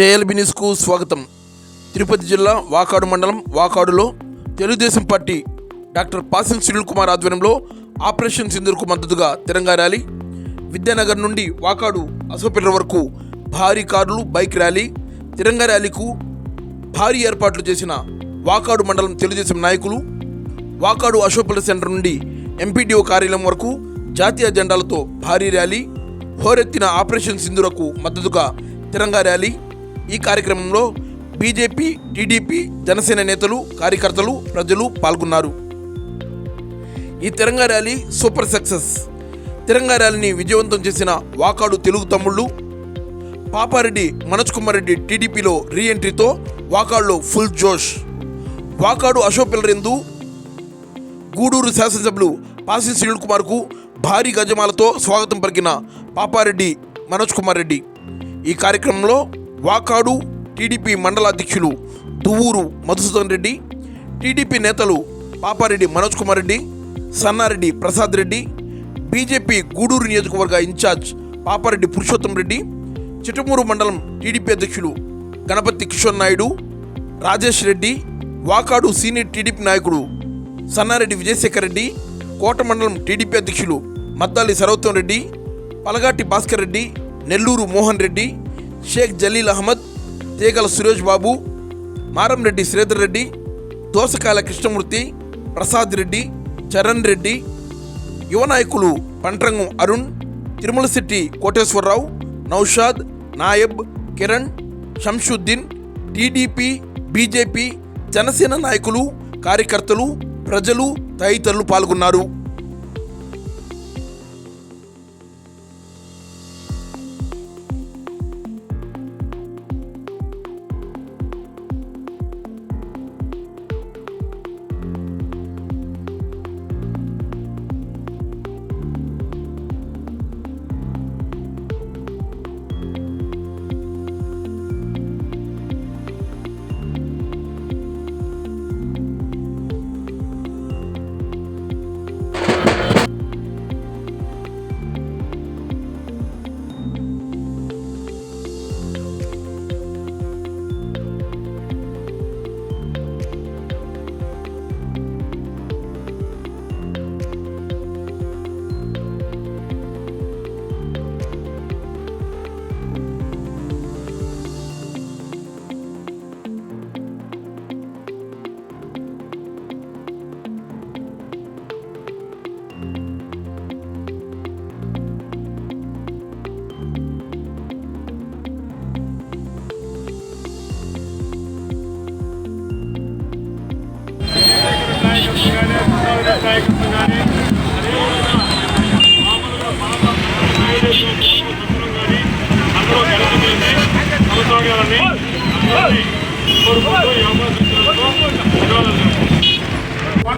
JLB న్యూస్కు స్వాగతం. తిరుపతి జిల్లా వాకాడు మండలం వాకాడులో తెలుగుదేశం పార్టీ డాక్టర్ పాసిం సునీల్ కుమార్ ఆధ్వర్యంలో ఆపరేషన్ సింధూర్కు మద్దతుగా తిరంగా ర్యాలీ. విద్యానగర్ నుండి వాకాడు అసోపిల్లర్ వరకు భారీ కార్లు బైక్ ర్యాలీ. తిరంగా ర్యాలీకు భారీ ఏర్పాట్లు చేసిన వాకాడు మండలం తెలుగుదేశం నాయకులు వాకాడు అశోకుల సెంటర్ నుండి ఎంపీడీఓ కార్యాలయం వరకు జాతీయ జెండాలతో భారీ ర్యాలీ. హోరెత్తిన ఆపరేషన్ సింధురకు మద్దతుగా తిరంగా ర్యాలీ. ఈ కార్యక్రమంలో బీజేపీ టీడీపీ జనసేన నేతలు కార్యకర్తలు ప్రజలు పాల్గొన్నారు. ఈ Tiranga rally super success. Tiranga ర్యాలీని విజయవంతం చేసిన వాకాడు తెలుగు తమ్ముళ్ళు పాపారెడ్డి మనోజ్ కుమార్ రెడ్డి టీడీపీలో రీ ఎంట్రీతో వాకాడులో ఫుల్ జోష్. వాకాడు అశోక్ పిల్లరెందు గూడూరు శాసనసభ్యులు పాసి సునీల్ కుమార్కు భారీ గజమాలతో స్వాగతం పలికిన పాపారెడ్డి మనోజ్ కుమార్ రెడ్డి. ఈ కార్యక్రమంలో వాకాడు టీడీపీ మండల అధ్యక్షులు దువ్వూరు మధుసూదన్ రెడ్డి టీడీపీ నేతలు పాపారెడ్డి మనోజ్ కుమార్ రెడ్డి సన్నారెడ్డి ప్రసాద్ రెడ్డి బీజేపీ గూడూరు నియోజకవర్గ ఇన్ఛార్జ్ పాపారెడ్డి పురుషోత్తం రెడ్డి చిట్టమూరు మండలం టీడీపీ అధ్యక్షులు గణపతి కిషోర్ నాయుడు రాజేష్ రెడ్డి వాకాడు సీనియర్ టీడీపీ నాయకుడు సన్నారెడ్డి విజయశేఖర్ రెడ్డి కోట మండలం టీడీపీ అధ్యక్షులు మద్దాలి సర్వోత్తం రెడ్డి పలగాటి భాస్కర్ రెడ్డి నెల్లూరు మోహన్ రెడ్డి షేక్ జలీల్ అహ్మద్ తీగల సురేష్ బాబు మారంరెడ్డి శ్రీధర్ రెడ్డి దోసకాయల కృష్ణమూర్తి ప్రసాద్ రెడ్డి చరణ్ రెడ్డి యువ నాయకులు పంట్రంగం అరుణ్ తిరుమల శెట్టి కోటేశ్వరరావు నౌషాద్ నాయబ్ కిరణ్ షంషుద్దీన్ టీడీపీ బీజేపీ జనసేన నాయకులు కార్యకర్తలు ప్రజలు తదితరులు పాల్గొన్నారు.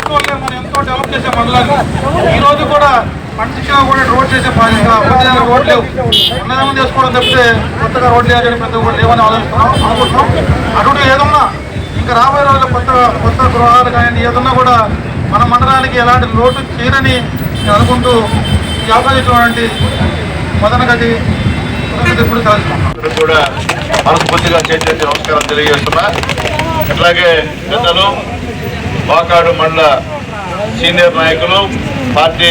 పంట మనం ఎంతో డెవలప్ చేసే మండలాన్ని ఈ రోజు కూడా మనిషిగా కూడా రోడ్ చేసే బాధ్యత కొద్దిగా రోడ్ లేవు ఉన్నదేమో చేసుకోవడం తప్పితే కొత్తగా రోడ్ లేదని పెద్ద కూడా లేవని ఆలోచిస్తున్నాం అనుకుంటున్నాం అటువంటి ఏదన్నా ఇంకా రాబోయే రోజుల్లో కొత్త కొత్త గృహాలు కానీ ఏదన్నా కూడా మన మండలానికి ఎలాంటి లోటు తీరని అనుకుంటూ ఈ అవకాశం మదన గది ఇప్పుడు కూడా మనస్ఫూర్తిగా చేసేసి నమస్కారం తెలియజేస్తున్నా. అట్లాగే పెద్దలు వాకాడు మండల సీనియర్ నాయకులు పార్టీ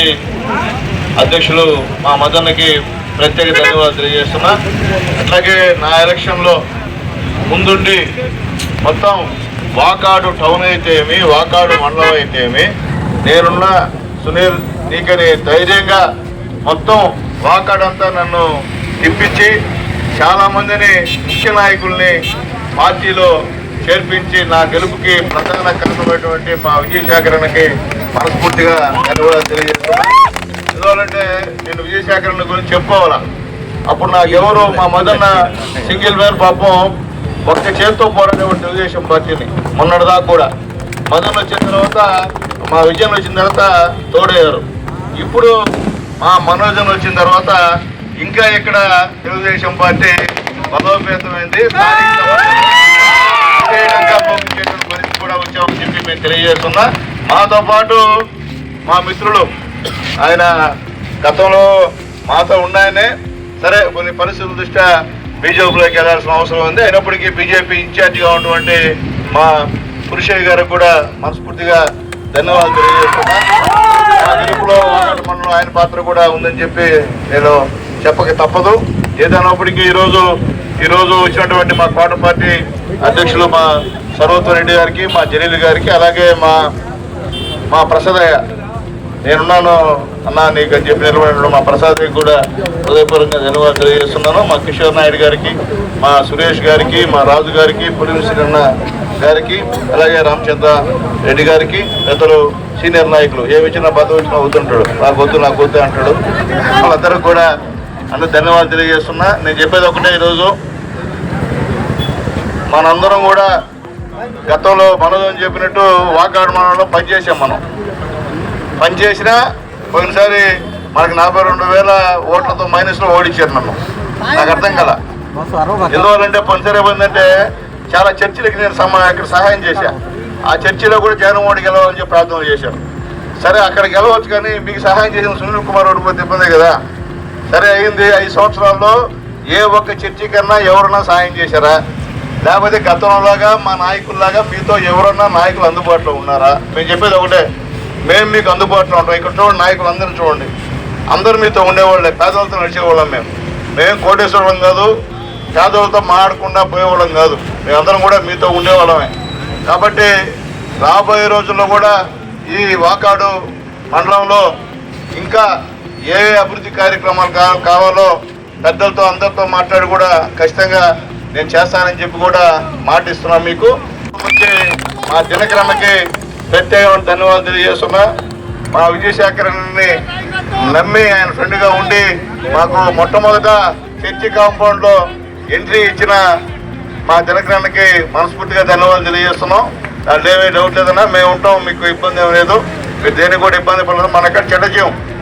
అధ్యక్షులు మా మదన్నకి ప్రత్యేక ధన్యవాదాలు తెలియజేస్తున్నా. అట్లాగే నా ఎలక్షన్లో ముందుండి మొత్తం వాకాడు టౌన్ అయితేమి వాకాడు మండలం అయితేమి నేనున్న సునీల్ నీకని ధైర్యంగా మొత్తం వాకాడంతా నన్ను తిప్పించి చాలా మందిని ముఖ్య నాయకుల్ని పార్టీలో చేర్పించి నా గెలుపుకి ప్రధాన కారణమైనటువంటి మా విజయశేఖరణకి మనస్ఫూర్తిగా ధన్యవాదాలు తెలియజేస్తున్నాను. ఎందుకంటే నేను విజయశేఖరణ గురించి చెప్పుకోవాలా? అప్పుడు నాకు ఎవరు మా మదన్న సింగిల్ మ్యాన్ పాపం ఒక్క చేతితో పోరాడేవాడు తెలుగుదేశం పార్టీని. మొన్నటిదాకా కూడా. మదన్ వచ్చిన తర్వాత మా విజయం వచ్చిన తర్వాత తోడయ్యారు. ఇప్పుడు మా మనోజన్ వచ్చిన తర్వాత ఇంకా ఇక్కడ తెలుగుదేశం పార్టీ బలోపేతమైంది. పరిస్థితి కూడా వచ్చామని చెప్పి మేము తెలియజేస్తున్నా. మాతో పాటు మా మిత్రులు ఆయన గతంలో మాతో ఉన్నాయనే. సరే కొన్ని పరిస్థితుల దృష్ట్యా బీజేపీలోకి వెళ్ళాల్సిన అవసరం ఉంది. అయినప్పటికీ బీజేపీ ఇన్ఛార్జిగా ఉన్నటువంటి మా పురుషయ్య గారికి కూడా మనస్ఫూర్తిగా ధన్యవాదాలు తెలియజేస్తున్నా. గెలుపులో ఆయన పాత్ర కూడా ఉందని చెప్పి నేను చెప్పక తప్పదు. ఏదైనప్పటికీ ఈరోజు ఈరోజు వచ్చినటువంటి మా కోట పార్టీ అధ్యక్షులు మా సర్వత్వ రెడ్డి గారికి మా జలీల్ గారికి అలాగే మా మా ప్రసాదయ్య నేనున్నాను అన్నా నీకు అని చెప్పి నిలబడి మా ప్రసాద్కి కూడా హృదయపూర్వకంగా ధన్యవాదాలు తెలియజేస్తున్నాను. మా కిషోర్ నాయుడు గారికి మా సురేష్ గారికి మా రాజు గారికి పులిమిశ్రన్న గారికి అలాగే రామచంద్ర రెడ్డి గారికి పెద్దలు సీనియర్ నాయకులు. ఏమి ఇచ్చినా పదవి ఇచ్చినా వద్దుంటాడు. నాకు వద్దు నాకు వద్దు అంటాడు. వాళ్ళందరూ కూడా అందరూ ధన్యవాదాలు తెలియజేస్తున్నా. నేను చెప్పేది ఒకటే ఈరోజు. మనందరం కూడా గతంలో మనోజం చెప్పినట్టు వాకాడు మనలో పనిచేసాం మనం. పనిచేసినా పోయినసారి మనకు నలభై రెండు వేల ఓట్లతో మైనస్లో ఓడించారు నన్ను. నాకు అర్థం కదా ఎందువల్లంటే పోయినసారి ఏమైందంటే చాలా చర్చిలకి నేను సమ ఇక్కడ సహాయం చేశా. ఆ చర్చిలో కూడా జగన్మోహన్ గెలవాలని చెప్పి ప్రార్థన చేశాను సరే అక్కడ గెలవచ్చు కానీ మీకు సహాయం చేసిన సునీల్ కుమార్ ఓడిపోతే ఇబ్బందే కదా. సరే అయింది ఐదు సంవత్సరాల్లో ఏ ఒక్క చర్చి కన్నా ఎవరన్నా సహాయం చేశారా? లేకపోతే గతంలోలాగా మా నాయకుల్లాగా మీతో ఎవరన్నా నాయకులు అందుబాటులో ఉన్నారా? మేము చెప్పేది ఒకటే. మేము మీకు అందుబాటులో ఉంటాం. ఇక్కడ చూడండి నాయకులు చూడండి. అందరూ మీతో ఉండేవాళ్ళే పేదలతో నడిచేవాళ్ళం మేము. మేము కోటేశ్వరం కాదు పేదలతో మాట్లాడకుండా పోయేవాళ్ళం కాదు. మేమందరం కూడా మీతో ఉండేవాళ్ళమే. కాబట్టి రాబోయే రోజుల్లో కూడా ఈ వాకాడు మండలంలో ఇంకా ఏ అభివృద్ధి కార్యక్రమాలు కావాలో పెద్దలతో అందరితో మాట్లాడి కూడా ఖచ్చితంగా నేను చేస్తానని చెప్పి కూడా మాటిస్తున్నాను మీకు. మా దినక్రమకి ప్రత్యేకమైన ధన్యవాదాలు తెలియజేస్తున్నా. మా విజయశేఖరన్ని నమ్మి ఆయన ఫ్రెండ్గా ఉండి మాకు మొట్టమొదట చర్చి కాంపౌండ్లో ఎంట్రీ ఇచ్చిన మా దినకరానికి మనస్ఫూర్తిగా ధన్యవాదాలు తెలియజేస్తున్నాం. దాంట్లో ఏమీ డౌట్ లేదన్నా మేము ఉంటాం మీకు ఇబ్బంది ఏం లేదు. మీరు దేనికి కూడా ఇబ్బంది పడలేదు. మన ఎక్కడ చెడ్డ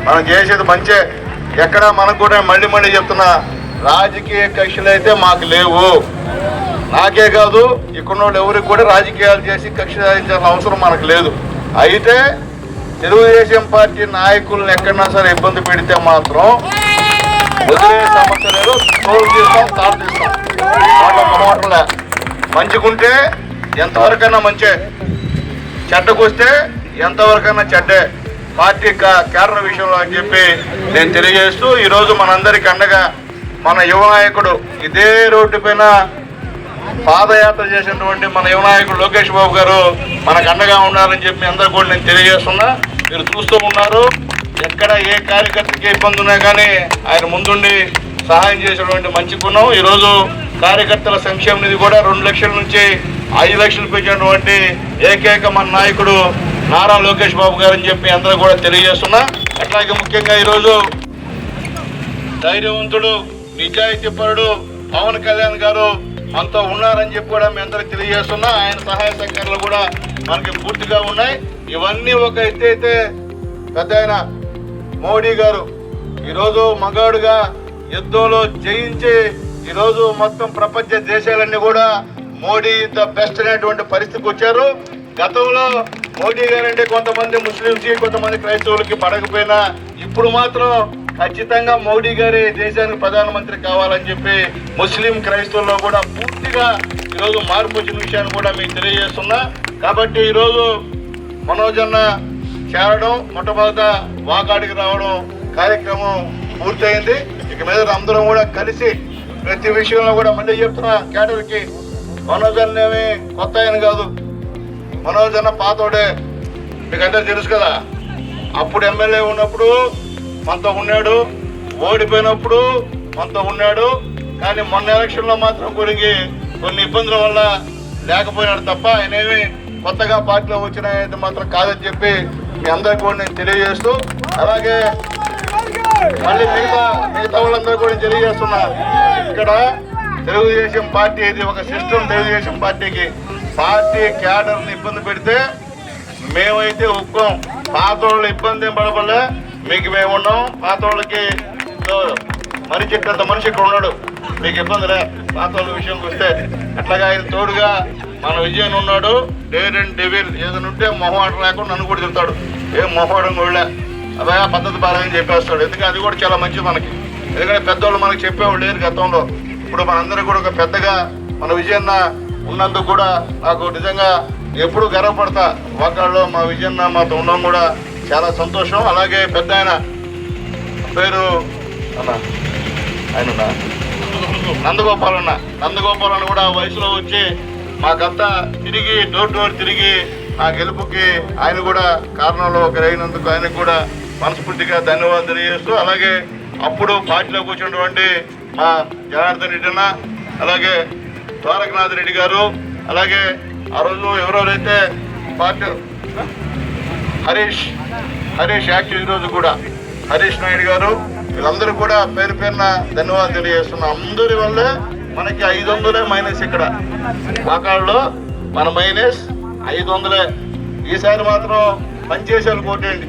మనం చేసేది మంచే. ఎక్కడ మనకు కూడా మళ్ళీ మళ్ళీ చెప్తున్నా రాజకీయ కక్షలు అయితే మాకు లేవు. నాకే కాదు ఇక్కడ వాళ్ళు ఎవరికి కూడా రాజకీయాలు చేసి కక్ష సాధించాల్సిన అవసరం మనకు లేదు. అయితే తెలుగుదేశం పార్టీ నాయకులను ఎక్కడన్నా సరే ఇబ్బంది పెడితే మాత్రం వదిలే సమస్య లేదు తీస్తాం తాడు తీస్తాం మంచిగుంటే ఎంతవరకైనా మంచే. చెడ్డకొస్తే ఎంతవరకైనా చెడ్డే. పార్టీ కా- కేడర్ విషయంలో అని చెప్పి నేను తెలియజేస్తూ ఈరోజు మనందరికి అండగా మన యువ నాయకుడు ఇదే రోడ్డు పైన పాదయాత్ర చేసినటువంటి మన యువనాయకుడు లోకేష్ బాబు గారు మనకు అండగా ఉండాలని చెప్పి అందరు కూడా నేను తెలియజేస్తున్నా. మీరు చూస్తూ ఉన్నారు. ఎక్కడ ఏ కార్యకర్తకి ఇబ్బంది ఉన్నా కానీ ఆయన ముందుండి సహాయం చేసినటువంటి మంచి గుణం. ఈరోజు కార్యకర్తల సంక్షేమ నిధి కూడా రెండు లక్షల నుంచి ఐదు లక్షలు పెంచినటువంటి ఏకైక మన నాయకుడు నారా లోకేష్ బాబు గారు అని చెప్పి అందరూ కూడా తెలియజేస్తున్నా. అట్లాగే ముఖ్యంగా ఈరోజు ధైర్యవంతుడు నిజాయితీపరుడు పవన్ కళ్యాణ్ గారు మనతో ఉన్నారని చెప్పి కూడా మీ అందరికి తెలియజేస్తున్నా. ఆయన సహాయ సహకారాలు కూడా మనకి పూర్తిగా ఉన్నాయి. ఇవన్నీ ఒక ఎత్తు అయితే పెద్ద ఆయన మోడీ గారు ఈరోజు మగాడుగా యుద్ధంలో జయించి ఈరోజు మొత్తం ప్రపంచ దేశాలన్నీ కూడా మోడీ ద బెస్ట్ అనేటువంటి పరిస్థితికి వచ్చారు. గతంలో మోడీ గారంటే కొంతమంది ముస్లింస్కి కొంతమంది క్రైస్తవులకి పడకపోయినా ఇప్పుడు మాత్రం ఖచ్చితంగా మోడీ గారే దేశానికి ప్రధానమంత్రి కావాలని చెప్పి ముస్లిం క్రైస్తవుల్లో కూడా పూర్తిగా ఈరోజు మార్పు వచ్చిన విషయాన్ని కూడా మీకు తెలియజేస్తున్నా. కాబట్టి ఈరోజు మనోజన్న చేరడం మొట్టమొదట వాకాడికి రావడం కార్యక్రమం పూర్తయింది. ఇక మీద అందరం కూడా కలిసి ప్రతి విషయంలో కూడా మళ్ళీ చెప్తున్నా కేటర్కి మనోజ్ ఏమి కొత్త ఆయన కాదు. మనోజన్న పాతోడే మీకు తెలుసు కదా. అప్పుడు ఎమ్మెల్యే ఉన్నప్పుడు మనతో ఉన్నాడు ఓడిపోయినప్పుడు మనతో ఉన్నాడు కానీ మొన్న ఎలక్షన్లో మాత్రం కొన్ని కొన్ని ఇబ్బందుల వల్ల లేకపోయినాడు తప్ప ఆయనేమి కొత్తగా పార్టీలో వచ్చిన అయితే మాత్రం కాదని చెప్పి మీ అందరికీ కూడా నేను తెలియజేస్తూ అలాగే మళ్ళీ మిగతా మిగతా వాళ్ళందరూ కూడా తెలియజేస్తున్నా. ఇక్కడ తెలుగుదేశం పార్టీ ఇది ఒక సిస్టమ్ తెలుగుదేశం పార్టీకి. పార్టీ క్యాడర్ని ఇబ్బంది పెడితే మేమైతే ఒప్పుకోం. పాత వాళ్ళు ఇబ్బంది ఏం మీకు మేము ఉన్నాం పాత వాళ్ళకి మనిషి మరి మనిషి ఇక్కడ ఉన్నాడు. మీకు ఇబ్బందిలే పాత వాళ్ళ విషయంకి వస్తే. అట్లాగా ఆయన తోడుగా మన విజయన్ ఉన్నాడు. డేర్ అండ్ డెవిల్ ఏదైనా ఉంటే మొహమాట లేకుండా నన్ను కూడా తిడతాడు. ఏం మొహమాటం కూడా అదే పద్ధతి బాలని చెప్పేస్తాడు. ఎందుకంటే అది కూడా చాలా మంచిది మనకి. ఎందుకంటే పెద్దవాళ్ళు మనకి చెప్పేవాళ్ళు లేరు గతంలో. ఇప్పుడు మనందరూ కూడా ఒక పెద్దగా మన విజయన్న ఉన్నందుకు కూడా నాకు నిజంగా ఎప్పుడు గర్వపడతా. ఒకళ్ళు మా విజయన్న మాతో ఉన్నాం కూడా. చాలా సంతోషం. అలాగే పెద్ద ఆయన పేరు అన్న ఆయన నందగోపాల్ అన్న నందగోపాల్ అన్న కూడా వయసులో వచ్చి మాకంతా తిరిగి డోర్ డోర్ తిరిగి నా గెలుపుకి ఆయన కూడా కారణంలో ఒకరైనందుకు ఆయనకు కూడా మనస్ఫూర్తిగా ధన్యవాదాలు తెలియజేస్తూ అలాగే అప్పుడు పార్టీలో కూర్చున్నటువంటి మా జనార్దన్ రెడ్డి అన్న అలాగే ద్వారకనాథ్ రెడ్డి గారు అలాగే ఆ రోజు ఎవరెవరైతే పార్టీ హరీష్. హరీష్ యాక్టివ్ ఈరోజు కూడా. హరీష్ నాయుడు గారు వీళ్ళందరూ కూడా పేరు పేరున ధన్యవాదాలు తెలియజేస్తున్నాం. అందరి వల్లే మనకి ఐదు వందలే మైనస్ ఇక్కడ. వాకాళ్ళలో మన మైనస్ ఐదు వందలే. ఈసారి మాత్రం పనిచేసేది కోటేయండి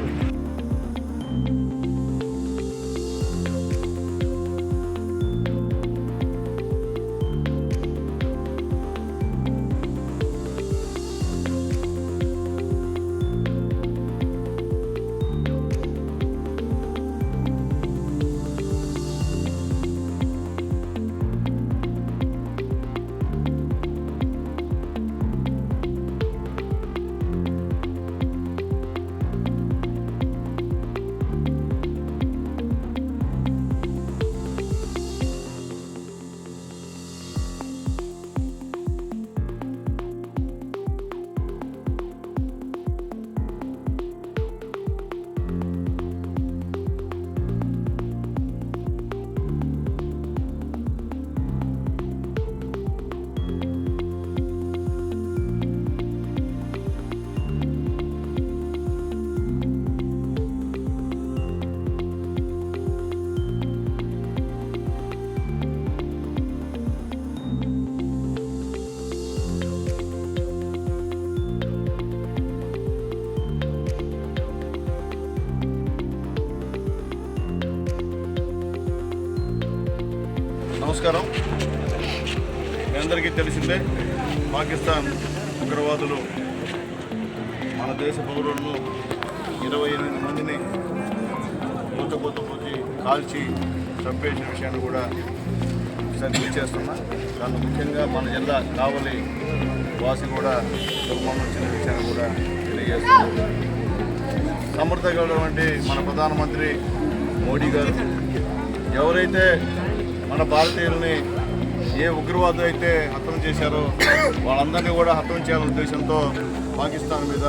నమస్కారం. మీ అందరికీ తెలిసిందే పాకిస్తాన్ ఉగ్రవాదులు మన దేశ పౌరులను ఇరవై ఎనిమిది మందిని కొత్త కొత్త పోతి కాల్చి చంపేసిన విషయాన్ని కూడా ఒకసారి చేస్తున్నా. దాన్ని ముఖ్యంగా మన జిల్లా కావలి వాసి కూడా దుర్మరణం వచ్చిన విషయాన్ని కూడా తెలియజేస్తున్నాం. సమర్థమైనటువంటి మన ప్రధానమంత్రి మోడీ గారు. ఎవరైతే మన భారతీయుల్ని ఏ ఉగ్రవాదులు అయితే హతం చేశారో వాళ్ళందరినీ కూడా హతం చేయాలనే ఉద్దేశంతో పాకిస్తాన్ మీద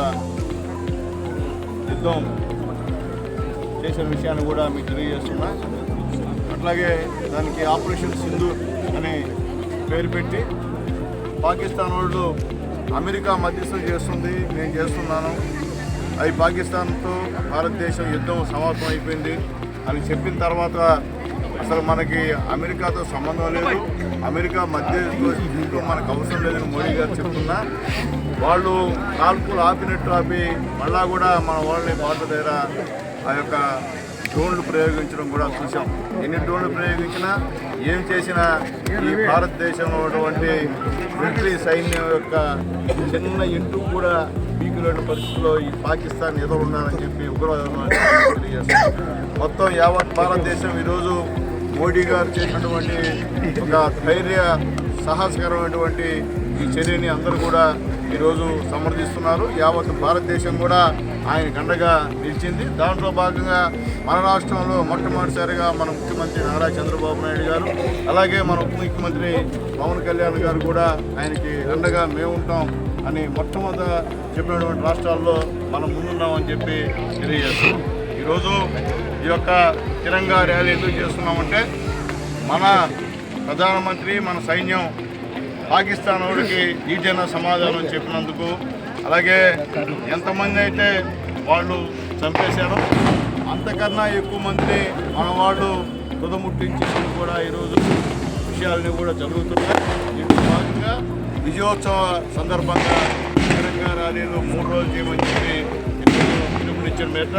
యుద్ధం చేసిన విషయాన్ని కూడా మీకు తెలియజేస్తున్నా. అట్లాగే దానికి ఆపరేషన్ సింధు అని పేరు పెట్టి పాకిస్తాన్ వాళ్ళు అమెరికా మధ్యస్థం చేస్తుంది నేను చేస్తున్నాను. అది పాకిస్తాన్తో భారతదేశం యుద్ధం సమాప్తం అయిపోయింది అని చెప్పిన తర్వాత అసలు మనకి అమెరికాతో సంబంధం లేదు. అమెరికా మధ్య దీంట్లో మనకు అవసరం లేదని మోడీ గారు చెప్తున్నా. వాళ్ళు కాల్పులు ఆపినట్టు ఆపి మళ్ళా కూడా మన వాళ్ళని భారత దగ్గర ఆ యొక్క డ్రోన్లు ప్రయోగించడం కూడా చూసాం ఎన్ని డ్రోన్లు ప్రయోగించినా ఏం చేసినా ఈ భారతదేశంలో ఉన్నటువంటి మిలిటరీ సైన్యం యొక్క చిన్న ఇంటూ కూడా పీకులేని పరిస్థితుల్లో ఈ పాకిస్తాన్ ఏదో ఉన్నారని చెప్పి ఉగ్రవాదం తెలియజేస్తారు మొత్తం యావత్ భారతదేశం ఈరోజు మోడీ గారు చేసినటువంటి ఒక ధైర్య సాహసకరమైనటువంటి ఈ చర్యని అందరూ కూడా ఈరోజు సమర్థిస్తున్నారు. యావత్ భారతదేశం కూడా ఆయన కండగా నిలిచింది. దాంట్లో భాగంగా మన రాష్ట్రంలో మొట్టమొదటిసారిగా మన ముఖ్యమంత్రి నారా చంద్రబాబు నాయుడు గారు అలాగే మన ఉప ముఖ్యమంత్రి పవన్ కళ్యాణ్ గారు కూడా ఆయనకి అండగా మేము ఉంటాం అని మొట్టమొదట చెప్పినటువంటి రాష్ట్రాల్లో మనం ముందున్నామని చెప్పి తెలియజేస్తాం ఈరోజు ఈ యొక్క తిరంగా ర్యాలీ ఎందుకు చేస్తున్నామంటే మన ప్రధానమంత్రి మన సైన్యం పాకిస్తాన్ వాడికి ఈజన సమాధానం చెప్పినందుకు అలాగే ఎంతమంది అయితే వాళ్ళు చంపేశారో అంతకన్నా ఎక్కువ మందిని మన వాళ్ళు తుదముట్టించేందుకు కూడా ఈరోజు విషయాలని కూడా జరుగుతున్నాయి. దీంట్లో భాగంగా విజయోత్సవ సందర్భంగా తెలంగాణ ర్యాలీలు మూడు రోజులు చేయమని చెప్పి పిలుపునిచ్చిన మీద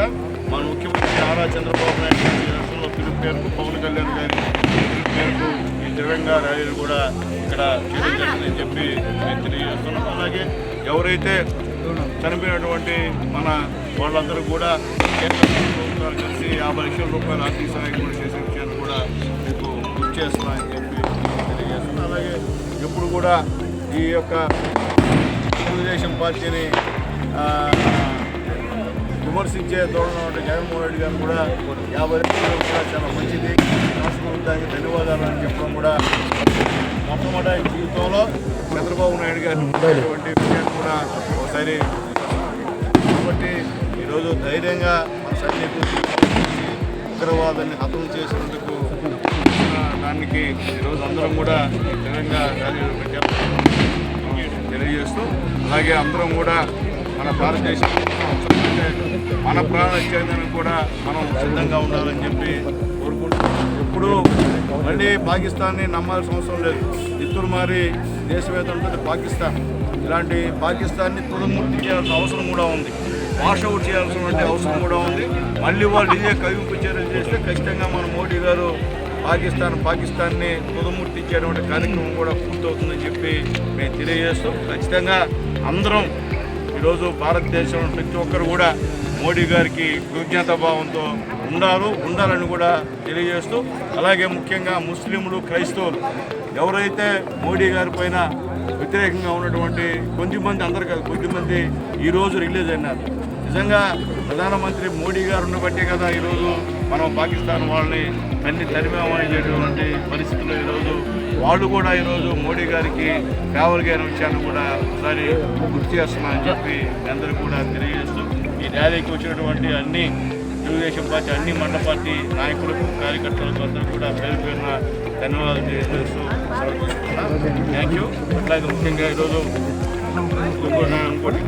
మన ముఖ్యమంత్రి నారా చంద్రబాబు నాయుడు గారి నేతృత్వంలో పిలుపు పేరుకు పవన్ కళ్యాణ్ గారి పిలుపు పేరుకు ఈ తెలంగాణ ర్యాలీలు కూడా ఇక్కడ చేయడం జరిగిందని చెప్పి నేను తెలియజేస్తున్నాం అలాగే ఎవరైతే చనిపోయినటువంటి మన వాళ్ళందరూ కూడా కేంద్ర ప్రభుత్వాలు కలిసి యాభై లక్షల రూపాయల ఆర్థిక సహాయం కూడా చేసే విషయాన్ని కూడా మీకు గుర్తు చేస్తున్నానని చెప్పి తెలియజేస్తున్నాను. ఎప్పుడు కూడా ఈ యొక్క తెలుగుదేశం పార్టీని విమర్శించే ధోరణిలో ఉండే జగన్మోహన్ రెడ్డి గారు కూడా యాభై కూడా చాలా మంచిది. రాష్ట్ర ప్రభుత్వానికి ధన్యవాదాలు అని చెప్పడం కూడా మొట్టమొదటి జీవితంలో చంద్రబాబు నాయుడు గారిని ఉండేటువంటి విషయాన్ని కూడా ఒకసారి కాబట్టి ఈరోజు ధైర్యంగా మన సైనికులు ఉగ్రవాదాన్ని హతం చేసినందుకు దానికి ఈరోజు అందరం కూడా ఈ తెలియజేస్తూ అలాగే అందరం కూడా మన భారతదేశం మన ప్రాణ చైతన్యం కూడా మనం సిద్ధంగా ఉండాలని చెప్పి కోరుకుంటున్నాం. ఎప్పుడు మళ్ళీ పాకిస్తాన్ని నమ్మాల్సిన అవసరం లేదు. ఇద్దరు మారి దేశం ఉంటుంది పాకిస్తాన్. ఇలాంటి పాకిస్తాన్ని తుదముర్తి చేయాల్సిన అవసరం కూడా ఉంది. వాష్ అవుట్ చేయాల్సినటువంటి అవసరం కూడా ఉంది. మళ్ళీ వాళ్ళు ఇదే కవింపు చర్యలు చేస్తే ఖచ్చితంగా మన మోడీ గారు పాకిస్తాన్ పాకిస్తాన్ని తుదముట్టించేటువంటి కార్యక్రమం కూడా పూర్తవుతుందని చెప్పి మేము తెలియజేస్తాం ఖచ్చితంగా అందరం ఈరోజు భారతదేశం ప్రతి ఒక్కరు కూడా మోడీ గారికి కృతజ్ఞతాభావంతో ఉండాలి ఉండాలని కూడా తెలియజేస్తూ అలాగే ముఖ్యంగా ముస్లింలు క్రైస్తవులు ఎవరైతే మోడీ గారి పైన వ్యతిరేకంగా ఉన్నటువంటి కొద్దిమంది అందరు కాదు కొద్దిమంది ఈరోజు రిలీజ్ అయినారు. నిజంగా ప్రధానమంత్రి మోడీ గారు ఉండబట్టే కదా ఈరోజు మనం పాకిస్తాన్ వాళ్ళని అన్ని తరిమేమనేటువంటి పరిస్థితుల్లో ఈరోజు వాళ్ళు కూడా ఈరోజు మోడీ గారికి ఫేవర్గా అయిన విషయాన్ని కూడా ఒకసారి గుర్తు చేస్తున్నామని చెప్పి అందరూ కూడా తెలియజేస్తూ ఈ ర్యాలీకి వచ్చినటువంటి అన్ని తెలుగుదేశం పార్టీ అన్ని మండల పార్టీ నాయకులకు కార్యకర్తలకు అందరూ కూడా పేరు పేరున ధన్యవాదాలు తెలియజేస్తూ థ్యాంక్ యూ అట్లాగే ముఖ్యంగా ఈరోజు ఇంకోటి